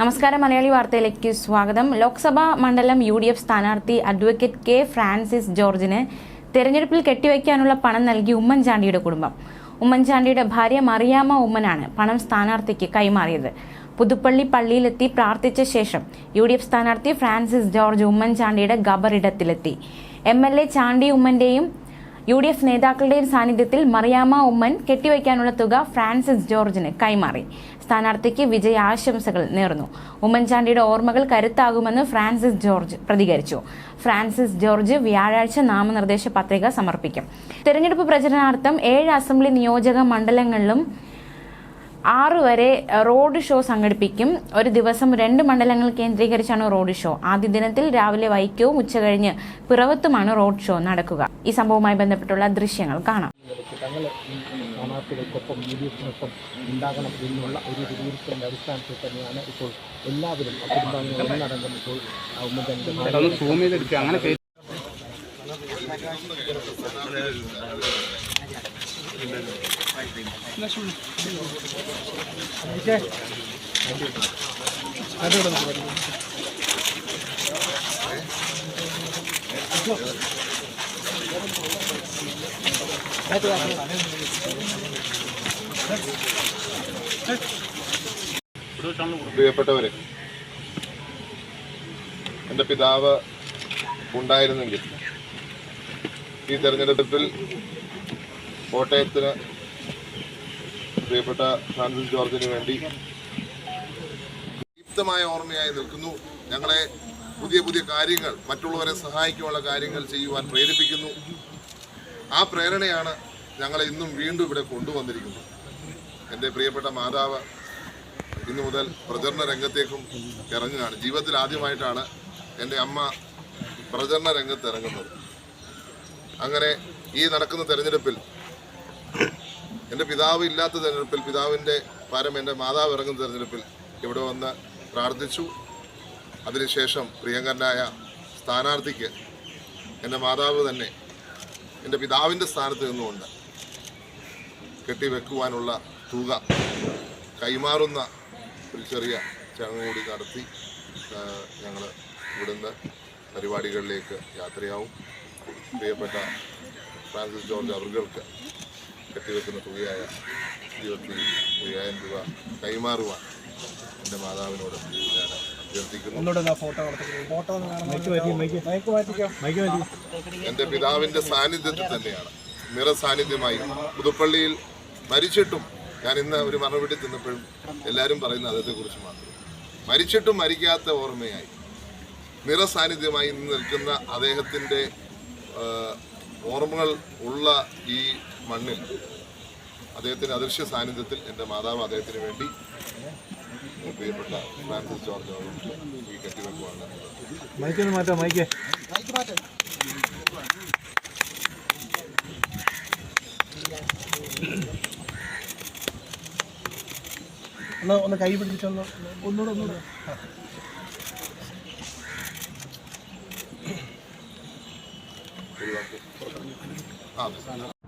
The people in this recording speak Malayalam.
നമസ്കാരം മലയാളി വാർത്തയിലേക്ക് സ്വാഗതം. ലോക്സഭാ മണ്ഡലം യു ഡി എഫ് സ്ഥാനാർത്ഥി അഡ്വക്കേറ്റ് കെ ഫ്രാൻസിസ് ജോർജിന് തെരഞ്ഞെടുപ്പിൽ കെട്ടിവയ്ക്കാനുള്ള പണം നൽകി ഉമ്മൻചാണ്ടിയുടെ കുടുംബം. ഉമ്മൻചാണ്ടിയുടെ ഭാര്യ മറിയാമ്മ ഉമ്മനാണ് പണം സ്ഥാനാർത്ഥിക്ക് കൈമാറിയത്. പുതുപ്പള്ളി പള്ളിയിലെത്തി പ്രാർത്ഥിച്ച ശേഷം യു ഡി എഫ് സ്ഥാനാർത്ഥി ഫ്രാൻസിസ് ജോർജ് ഉമ്മൻചാണ്ടിയുടെ ഖബറിടത്തിലെത്തി. എം എൽ എ ചാണ്ടി ഉമ്മന്റെയും യു ഡി എഫ് നേതാക്കളുടെയും സാന്നിധ്യത്തിൽ മറിയാമ ഉമ്മൻ കെട്ടിവയ്ക്കാനുള്ള തുക ഫ്രാൻസിസ് ജോർജിന് കൈമാറി. സ്ഥാനാർത്ഥിക്ക് വിജയ ആശംസകൾ നേർന്നു. ഉമ്മൻചാണ്ടിയുടെ ഓർമ്മകൾ കരുത്താകുമെന്ന് ഫ്രാൻസിസ് ജോർജ് പ്രതികരിച്ചു. ഫ്രാൻസിസ് ജോർജ് വ്യാഴാഴ്ച നാമനിർദ്ദേശ പത്രിക സമർപ്പിക്കും. തെരഞ്ഞെടുപ്പ് പ്രചരണാർത്ഥം ഏഴ് അസംബ്ലി നിയോജക മണ്ഡലങ്ങളിലും ആറ് വരെ റോഡ് ഷോ സംഘടിപ്പിക്കും. ഒരു ദിവസം രണ്ട് മണ്ഡലങ്ങൾ കേന്ദ്രീകരിച്ചാണ് റോഡ് ഷോ. ആദ്യ ദിനത്തിൽ രാവിലെ വൈക്കവും ഉച്ചകഴിഞ്ഞ് പിറവത്തുമാണ് റോഡ് ഷോ നടക്കുക. ഈ സംഭവവുമായി ബന്ധപ്പെട്ടുള്ള ദൃശ്യങ്ങൾ കാണാം. സ്ഥാനാർത്ഥികൾക്കൊപ്പം യു ഡി എഫിനൊപ്പം ഉണ്ടാകണം എന്നുള്ള ഒരു തീരുമാനത്തിന്റെ അടിസ്ഥാനത്തിൽ തന്നെയാണ് ഇപ്പോൾ എല്ലാവരും ഒന്നടങ്കം ഇപ്പോൾ അങ്ങനെ പ്രിയപ്പെട്ടവരെ എന്റെ പിതാവ് ഉണ്ടായിരുന്നെങ്കിൽ ഈ തെരഞ്ഞെടുപ്പിൽ കോട്ടയത്തിന് പ്രിയപ്പെട്ട ഫ്രാൻസിസ് ജോർജിന് വേണ്ടി ദീപ്തമായ ഓർമ്മയായി നിൽക്കുന്നു. ഞങ്ങളെ പുതിയ പുതിയ കാര്യങ്ങൾ മറ്റുള്ളവരെ സഹായിക്കുവാനുള്ള കാര്യങ്ങൾ ചെയ്യുവാൻ പ്രേരിപ്പിക്കുന്നു. ആ പ്രേരണയാണ് ഞങ്ങളെ ഇന്നും വീണ്ടും ഇവിടെ കൊണ്ടുവന്നിരിക്കുന്നത്. എന്റെ പ്രിയപ്പെട്ട മാതാവ് ഇന്നു മുതൽ പ്രചരണ രംഗത്തേക്കും ഇറങ്ങുകയാണ്. ജീവിതത്തിൽ ആദ്യമായിട്ടാണ് എന്റെ അമ്മ പ്രചരണ രംഗത്ത് ഇറങ്ങുന്നത്. അങ്ങനെ ഈ നടക്കുന്ന തെരഞ്ഞെടുപ്പിൽ എന്റെ പിതാവ് ഇല്ലാത്ത തിരഞ്ഞെടുപ്പിൽ പിതാവിന്റെ പരം എന്റെ മാതാവ് ഇറങ്ങുന്ന തിരഞ്ഞെടുപ്പിൽ ഇവിടെ വന്ന് പ്രാർത്ഥിച്ചു. അതിനുശേഷം പ്രിയങ്കരനായ സ്ഥാനാർത്ഥിക്ക് എന്റെ മാതാവ് തന്നെ എന്റെ പിതാവിന്റെ സ്ഥാനത്ത് നിന്നുകൊണ്ട് കെട്ടിവെക്കുവാനുള്ള തുക കൈമാറുന്ന ഒരു ചെറിയ ചടങ്ങ് കൂടി നടത്തി ഞങ്ങൾ ഇവിടുന്ന് പരിപാടികളിലേക്ക് യാത്രയാവും. പ്രിയപ്പെട്ട ഫ്രാൻസിസ് ജോർജ് അവർക്ക് കെട്ടിവെക്കുന്ന തുകയായ ഇരുപത്തി അയ്യായിരം രൂപ കൈമാറുവാൻ എന്റെ മാതാവിനോട് ഞാൻ അഭ്യർത്ഥിക്കുന്നു. ഫോട്ടോ ഫോട്ടോ എന്റെ പിതാവിന്റെ സാന്നിധ്യത്തിൽ തന്നെയാണ്. നിറ സാന്നിധ്യമായി. പുതുപ്പള്ളിയിൽ മരിച്ചിട്ടും ഞാൻ ഇന്ന് ഒരു മറുപടി തിന്നപ്പോഴും എല്ലാവരും പറയുന്ന അതേക്കുറിച്ച് മാത്രം. മരിച്ചിട്ടും മരിക്കാത്ത ഓർമ്മയായി. നിറ സാന്നിധ്യമായി നിൽക്കുന്ന അദ്ദേഹത്തിന്റെ ഓർമ്മകൾ ഉള്ള ഈ മണ്ണിൽ. അദ്ദേഹത്തിന്റെ അദൃശ്യ സാന്നിധ്യത്തിൽ എന്റെ മാതാവ് അദ്ദേഹത്തിന് വേണ്ടി പ്രിയപ്പെട്ട ഫ്രാൻസിസ് ജോർജ് ഈ കെട്ടിവെക്കുവാണ്. മൈക്കൊന്ന് മാറ്റാം മൈക്ക്. ഒന്ന് ഒന്ന് കൈ പിടിച്ചിട്ടൊന്ന് ഒന്നുകൂടെ ഒന്നുകൂടെ. ആ.